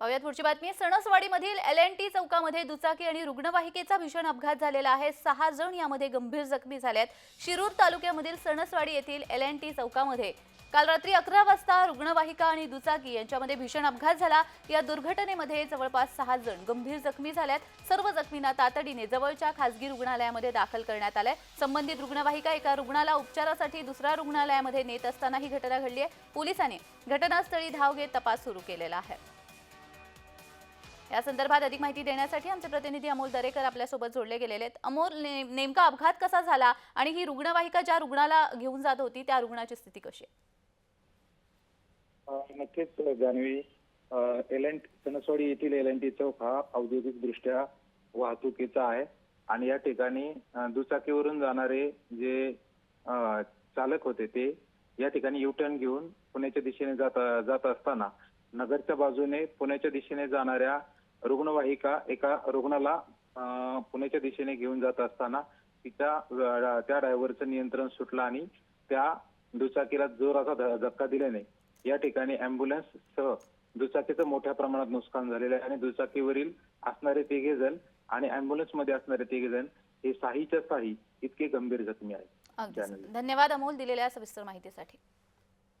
पाहुयात पुढची बातमी. सणसवाडीमधील एल एन टी चौकामध्ये दुचाकी आणि रुग्णवाहिकेचा भीषण अपघात झालेला आहे. सहा जण यामध्ये गंभीर जखमी झाल्यात शिरूर तालुक्यामधील सणसवाडी येथील एल एन टी चौकामध्ये काल रात्री अकरा वाजता रुग्णवाहिका आणि दुचाकी यांच्यामध्ये भीषण अपघात झाला. या दुर्घटनेमध्ये जवळपास सहा जण गंभीर जखमी झाल्यात. सर्व जखमींना तातडीने जवळच्या खासगी रुग्णालयामध्ये दाखल करण्यात आलंय. संबंधित रुग्णवाहिका एका रुग्णाला उपचारासाठी दुसऱ्या रुग्णालयामध्ये नेत असताना ही घटना घडली आहे. पोलिसांनी घटनास्थळी धाव घेत तपास सुरू केलेला आहे. या संदर्भात अधिक माहिती देण्यासाठी आमचे प्रतिनिधी अमोल दरेकर आपल्यासोबत जोडले गेलेले आहेत. अमोल ने- नेमका अपघात कसा झाला आणि ही रुग्णवाहिका ज्या रुग्णाला घेऊन जात होती त्या रुग्णाची स्थिती कशी आहे? नक्कीच जान्हवी. एल एन सणसवाडी येथील एल एन टी चौक हा औद्योगिक दृष्ट्या वाहतुकीचा आहे. आणि या ठिकाणी दुचाकीवरून जाणारे जे चालक होते ते या ठिकाणी यू टर्न घेऊन पुण्याच्या दिशेने जात जात असताना नगरच्या बाजूने पुण्याच्या दिशेने जाणाऱ्या रुग्णवाहिका एका रुग्णाला पुण्याच्या दिशेने घेऊन जात असताना तिच्या त्या ड्रायव्हरचं नियंत्रण सुटलं आणि त्या दुचाकीला जोराचा धक्का दिल्याने या ठिकाणी अँब्युलन्स सह दुचाकीचं मोठ्या प्रमाणात नुकसान झालेलं आहे आणि दुचाकीवरील असणारे तिघे जण आणि अँब्युलन्समध्ये असणारे तिघे जण हे साहीच्या साही इतके गंभीर जखमी आहेत. धन्यवाद अमोल दिलेल्या सविस्तर माहितीसाठी